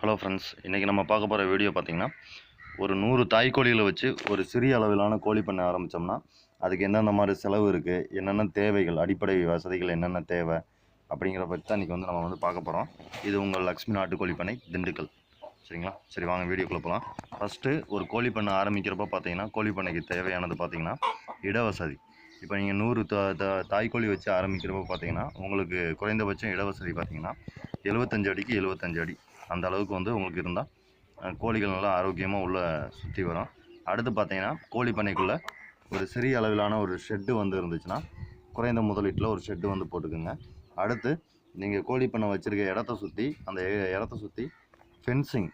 Hello friends இன்றைக்கி நம்ம பார்க்க போகிற வீடியோ பார்த்திங்கன்னா ஒரு நூறு தாய்க்கோழிகளை வச்சு ஒரு சிறிய அளவிலான கோழி பண்ண ஆரம்பித்தோம்னா அதுக்கு என்னென்ன மாதிரி செலவு இருக்குது என்னென்ன தேவைகள் அடிப்படை வசதிகள் என்னென்ன தேவை அப்படிங்கிற பற்றி தான் இன்றைக்கி வந்து நம்ம வந்து பார்க்க போகிறோம் இது உங்கள் லக்ஷ்மி நாட்டுக்கோழி பண்ணை திண்டுக்கல். சரிங்களா? சரி வாங்க வீடியோக்குள்ளே போகலாம் ஃபஸ்ட்டு ஒரு கோழி பண்ணை ஆரம்பிக்கிறப்ப பார்த்தீங்கன்னா கோழி பண்ணைக்கு தேவையானது பார்த்திங்கன்னா இடவசதி. இப்போ நீங்கள் நூறு த தாய்க்கோழி வச்சு ஆரம்பிக்கிறப்ப பார்த்தீங்கன்னா உங்களுக்கு குறைந்தபட்சம் இடவசதி பார்த்தீங்கன்னா எழுபத்தஞ்சு அடிக்கு எழுபத்தஞ்சு அடி. அந்த அளவுக்கு வந்து உங்களுக்கு இருந்தால் கோழிகள் நல்லா ஆரோக்கியமாக உள்ளே சுற்றி வரும். அடுத்து பார்த்தீங்கன்னா கோழி பண்ணைக்குள்ளே ஒரு சிறிய அளவிலான ஒரு ஷெட்டு வந்து இருந்துச்சுன்னா குறைந்த முதலீட்டில் ஒரு ஷெட்டு வந்து போட்டுக்குங்க. அடுத்து நீங்கள் கோழி பண்ணை வச்சுருக்க இடத்த சுற்றி அந்த இடத்த சுற்றி ஃபென்சிங்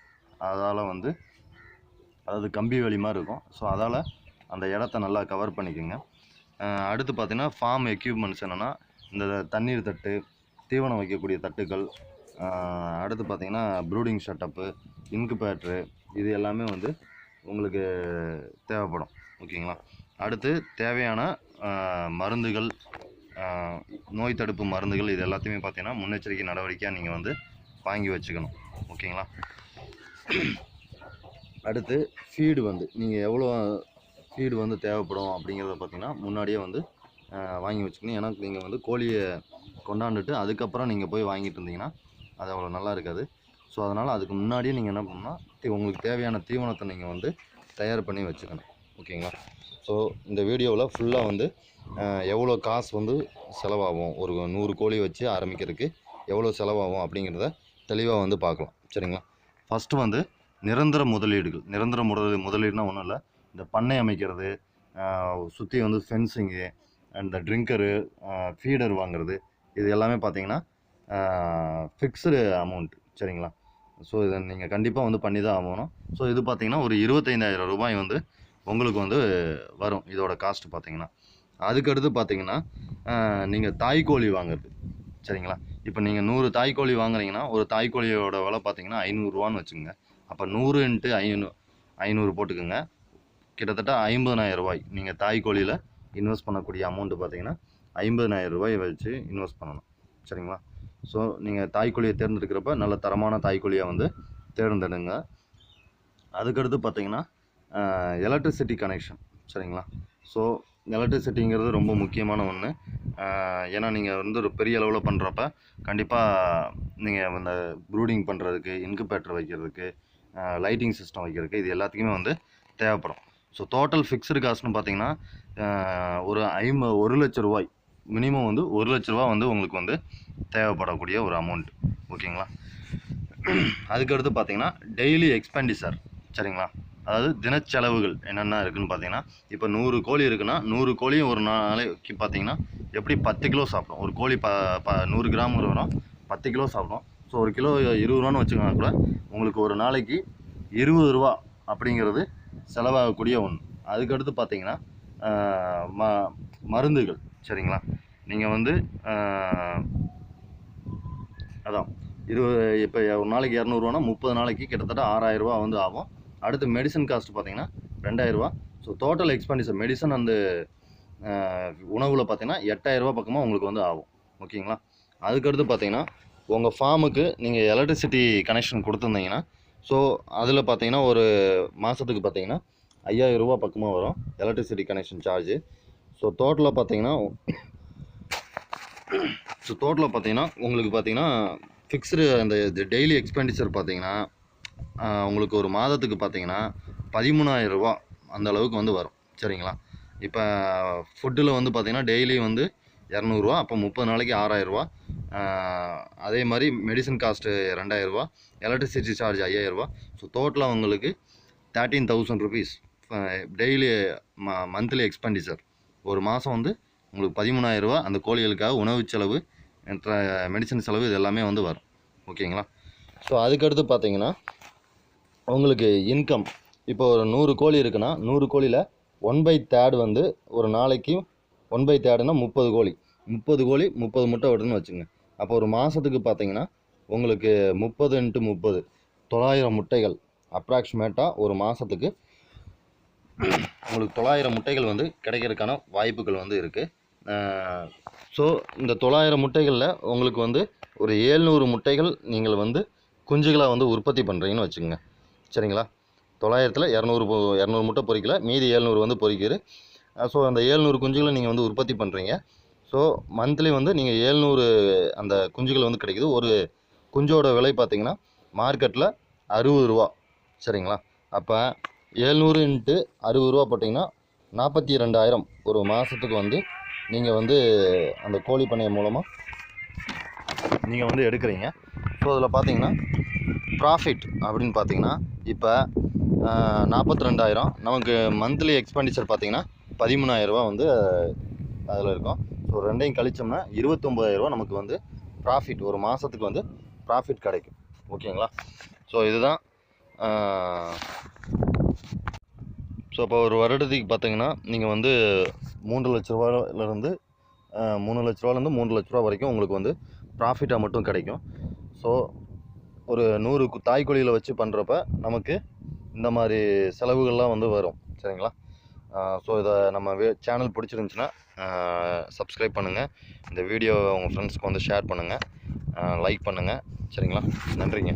அதால் வந்து அதாவது கம்பி வேலி மாதிரி இருக்கும். ஸோ அதால் அந்த இடத்த நல்லா கவர் பண்ணிக்கோங்க. அடுத்து பார்த்தீங்கன்னா ஃபார்ம் எக்யூப்மெண்ட்ஸ் என்னென்னா இந்த தண்ணீர் தட்டு தீவனம் வைக்கக்கூடிய தட்டுக்கள் அடுத்து பார்த்தீங்கன்னா ப்ரூடிங் ஷட்டப்பு இன்குபேட்ரு இது எல்லாமே வந்து உங்களுக்கு தேவைப்படும். ஓகேங்களா? அடுத்து தேவையான மருந்துகள் நோய் தடுப்பு மருந்துகள் இது எல்லாத்தையுமே பார்த்தீங்கன்னா முன்னெச்சரிக்கை நடவடிக்கையாக நீங்கள் வந்து வாங்கி வச்சுக்கணும். ஓகேங்களா? அடுத்து ஃபீடு வந்து நீங்கள் எவ்வளோ ஃபீடு வந்து தேவைப்படும் அப்படிங்கிறத பார்த்தீங்கன்னா முன்னாடியே வந்து வாங்கி வச்சுக்கணும். ஏன்னா நீங்கள் வந்து கோழியை கொண்டாண்டுட்டு அதுக்கப்புறம் நீங்கள் போய் வாங்கிட்டு இருந்தீங்கன்னா அது அவ்வளோ நல்லா இருக்காது. ஸோ அதனால் அதுக்கு முன்னாடியே நீங்கள் என்ன பண்ணணும்னா உங்களுக்கு தேவையான தீவனத்தை நீங்கள் வந்து தயார் பண்ணி வச்சுக்கணும். ஓகேங்களா? ஸோ இந்த வீடியோவில் ஃபுல்லாக வந்து எவ்வளோ காசு வந்து செலவாகும்? ஒரு நூறு கோழி வச்சு ஆரம்பிக்கிறதுக்கு எவ்வளோ செலவாகும் அப்படிங்கிறத தெளிவாக வந்து பார்க்கலாம். சரிங்களா? ஃபஸ்ட்டு வந்து நிரந்தர முதலீடுகள். நிரந்தர முதலீடு முதலீடுனா ஒன்றும் இல்லை. இந்த பண்ணை அமைக்கிறது சுற்றி வந்து ஃபென்சிங்கு இந்த ட்ரிங்கரு ஃபீடர் வாங்குறது இது எல்லாமே பார்த்தீங்கன்னா ஃபிக்ஸ்டு அமௌண்ட் சரிங்களா? ஸோ இதை நீங்கள் கண்டிப்பாக வந்து பண்ணி தான் ஆகணும். ஸோ இது பார்த்திங்கன்னா ஒரு இருபத்தைந்தாயிரம் ரூபாய் வந்து உங்களுக்கு வந்து வரும். இதோட காஸ்ட் பார்த்தீங்கன்னா அதுக்கடுத்து பார்த்தீங்கன்னா நீங்கள் தாய்க்கோழி வாங்குறது. சரிங்களா? இப்போ நீங்கள் நூறு தாய்க்கோழி வாங்குறீங்கன்னா ஒரு தாய்க்கோழியோட விலை பார்த்தீங்கன்னா ஐநூறுரூவான்னு வச்சுக்கோங்க. அப்போ நூறு இன்ட்டு ஐநூறு ஐநூறு போட்டுக்கோங்க. கிட்டத்தட்ட ஐம்பதனாயிரம் ரூபாய் நீங்கள் தாய்க்கோழியில் இன்வெஸ்ட் பண்ணக்கூடிய அமௌண்ட்டு பார்த்தீங்கன்னா ஐம்பதனாயிரம் ரூபாய் வச்சு இன்வெஸ்ட் பண்ணணும். சரிங்களா? ஸோ நீங்கள் தாய்க்கோழியை தேர்ந்தெடுக்கிறப்ப நல்ல தரமான தாய்க்கோழியை வந்து தேர்ந்தெடுங்க. அதுக்கடுத்து பார்த்தீங்கன்னா எலக்ட்ரிசிட்டி கனெக்ஷன் சரிங்களா? ஸோ எலக்ட்ரிசிட்டிங்கிறது ரொம்ப முக்கியமான ஒன்று ஏன்னா நீங்கள் வந்து ஒரு பெரிய அளவில் பண்ணுறப்ப கண்டிப்பாக நீங்கள் இந்த ப்ரூடிங் பண்ணுறதுக்கு இன்குபேட்டர் வைக்கிறதுக்கு லைட்டிங் சிஸ்டம் வைக்கிறதுக்கு இது எல்லாத்துக்குமே வந்து தேவைப்படும். ஸோ டோட்டல் ஃபிக்ஸ்டு காஸ்ட்னு பார்த்தீங்கன்னா ஒரு ஐம்ப ஒரு லட்ச ரூபாய் மினிமம் வந்து ஒரு லட்ச ரூபா வந்து உங்களுக்கு வந்து தேவைப்படக்கூடிய ஒரு அமௌண்ட் ஓகேங்களா அதுக்கடுத்து பார்த்தீங்கன்னா டெய்லி எக்ஸ்பெண்டிச்சர் சரிங்களா? அதாவது தினச்செலவுகள் என்னென்ன இருக்குதுன்னு பார்த்தீங்கன்னா இப்போ நூறு கோழி இருக்குன்னா நூறு கோழியும் ஒரு நாளைக்கு பார்த்தீங்கன்னா எப்படி பத்து கிலோ சாப்பிடும்? ஒரு கோழி ப ப நூறு கிராம் வரும் பத்து கிலோ சாப்பிடும். ஸோ ஒரு கிலோ இருபது ரூபான்னு வச்சுக்கோங்க கூட உங்களுக்கு ஒரு நாளைக்கு இருபது ரூபா அப்படிங்கிறது செலவாகக்கூடிய ஒன்று அதுக்கடுத்து பார்த்தீங்கன்னா ம மருந்துகள். சரிங்களா? நீங்கள் வந்து அதான். இருபது இப்போ ஒரு நாளைக்கு இரநூறுவானா முப்பது நாளைக்கு கிட்டத்தட்ட ஆறாயிரரூவா வந்து ஆகும். அடுத்து மெடிசன் காஸ்ட் பார்த்தீங்கன்னா ரெண்டாயிரரூவா ஸோ டோட்டல் எக்ஸ்பெண்டிச்சர் மெடிசன் அந்த உணவில் பார்த்தீங்கன்னா எட்டாயிரரூவா பக்கமாக உங்களுக்கு வந்து ஆகும். ஓகேங்களா? அதுக்கடுத்து பார்த்தீங்கன்னா உங்கள் ஃபார்முக்கு நீங்கள் எலக்ட்ரிசிட்டி கனெக்ஷன் கொடுத்துருந்தீங்கன்னா ஸோ அதில் பார்த்தீங்கன்னா ஒரு மாதத்துக்கு பார்த்தீங்கன்னா ஐயாயிரம் ரூபா பக்கமாக வரும் எலக்ட்ரிசிட்டி கனெக்ஷன் சார்ஜு ஸோ டோட்டலாக பார்த்தீங்கன்னா ஸோ டோட்டலாக பார்த்தீங்கன்னா உங்களுக்கு பார்த்தீங்கன்னா ஃபிக்ஸ்டு அந்த டெய்லி எக்ஸ்பெண்டிச்சர் பார்த்தீங்கன்னா உங்களுக்கு ஒரு மாதத்துக்கு பார்த்தீங்கன்னா பதிமூணாயிரம் ரூபா அந்த அளவுக்கு வந்து வரும். சரிங்களா? இப்போ ஃபுட்டில் வந்து பார்த்தீங்கன்னா டெய்லி வந்து இரநூறுவா அப்போ முப்பது நாளைக்கு ஆறாயிரரூவா அதே மாதிரி மெடிசன் காஸ்ட்டு ரெண்டாயிரரூவா எலக்ட்ரிசிட்டி சார்ஜ் ஐயாயிரரூவா ஸோ டோட்டலாக உங்களுக்கு தேர்ட்டீன் தௌசண்ட் ருபீஸ் டெய்லி ம மந்த்லி எக்ஸ்பெண்டிச்சர் ஒரு மாதம் வந்து உங்களுக்கு பதிமூணாயிரரூவா அந்த கோழிகளுக்காக உணவு செலவு மெடிசன் செலவு இது எல்லாமே வந்து வரும். ஓகேங்களா? ஸோ அதுக்கடுத்து பார்த்தீங்கன்னா உங்களுக்கு இன்கம் இப்போ ஒரு நூறு கோழி இருக்குன்னா நூறு கோழியில் ஒன் பை தேர்டு வந்து ஒரு நாளைக்கு ஒன் பை தேர்டுனா முப்பது கோழி. முப்பது கோழி முப்பது முட்டை விடுதுன்னு வச்சுங்க அப்போ ஒரு மாதத்துக்கு பார்த்தீங்கன்னா உங்களுக்கு முப்பது இன்ட்டு முப்பது தொள்ளாயிரம் முட்டைகள் அப்ராக்சிமேட்டாக ஒரு மாதத்துக்கு உங்களுக்கு தொள்ளாயிரம் முட்டைகள் வந்து கிடைக்கிறதுக்கான வாய்ப்புகள் வந்து இருக்குது ஸோ இந்த தொள்ளாயிரம் முட்டைகளில் உங்களுக்கு வந்து ஒரு ஏழ்நூறு முட்டைகள் நீங்கள் வந்து குஞ்சுகளாக வந்து உற்பத்தி பண்ணுறீங்கன்னு வச்சுக்கோங்க. சரிங்களா? தொள்ளாயிரத்தில் இரநூறு இரநூறு முட்டை பொறிக்கல மீதி ஏழ்நூறு வந்து பொரிக்குது ஸோ அந்த ஏழ்நூறு குஞ்சுகளை நீங்கள் வந்து உற்பத்தி பண்ணுறீங்க ஸோ மந்த்லி வந்து நீங்கள் ஏழ்நூறு அந்த குஞ்சுகள் வந்து கிடைக்குது. ஒரு குஞ்சோட விலை பார்த்திங்கன்னா மார்க்கெட்டில் அறுபது ரூபா. சரிங்களா? அப்போ ஏழ்நூறு இன்ட்டு அறுபது ரூபா போட்டிங்கன்னா நாற்பத்தி ரெண்டாயிரம் ஒரு மாதத்துக்கு வந்து நீங்கள் வந்து அந்த கோழி பண்ணை மூலமாக நீங்கள் வந்து எடுக்கிறீங்க. ஸோ அதில் பார்த்தீங்கன்னா ப்ராஃபிட் அப்படின்னு பார்த்தீங்கன்னா இப்போ நாற்பத்தி ரெண்டாயிரம் நமக்கு மந்த்லி எக்ஸ்பெண்டிச்சர் பார்த்தீங்கன்னா பதிமூணாயிரரூபா வந்து அதில் இருக்கும். ஸோ ரெண்டையும் கழிச்சோம்னா இருபத்தொம்போதாயிரரூபா நமக்கு வந்து ப்ராஃபிட் ஒரு மாதத்துக்கு வந்து ப்ராஃபிட் கிடைக்கும். ஓகேங்களா ஸோ இதுதான் ஸோ இப்போ ஒரு வருடத்துக்கு பார்த்தீங்கன்னா நீங்கள் வந்து மூன்று லட்ச ரூபாயிலேருந்து மூணு லட்ச ரூபாலேருந்து மூன்று லட்ச ரூபா வரைக்கும் உங்களுக்கு வந்து ப்ராஃபிட்டாக மட்டும் கிடைக்கும். ஸோ ஒரு நூறு கு- தாய் வச்சு பண்ணுறப்ப நமக்கு இந்த மாதிரி செலவுகள்லாம் வந்து வரும். சரிங்களா? ஸோ இதை நம்ம வே சேனல் பிடிச்சிருந்துச்சின்னா சப்ஸ்கிரைப் பண்ணுங்கள் இந்த வீடியோ உங்கள் ஃப்ரெண்ட்ஸ்க்கு வந்து ஷேர் பண்ணுங்கள் லைக் பண்ணுங்கள் சரிங்களா? நன்றிங்க.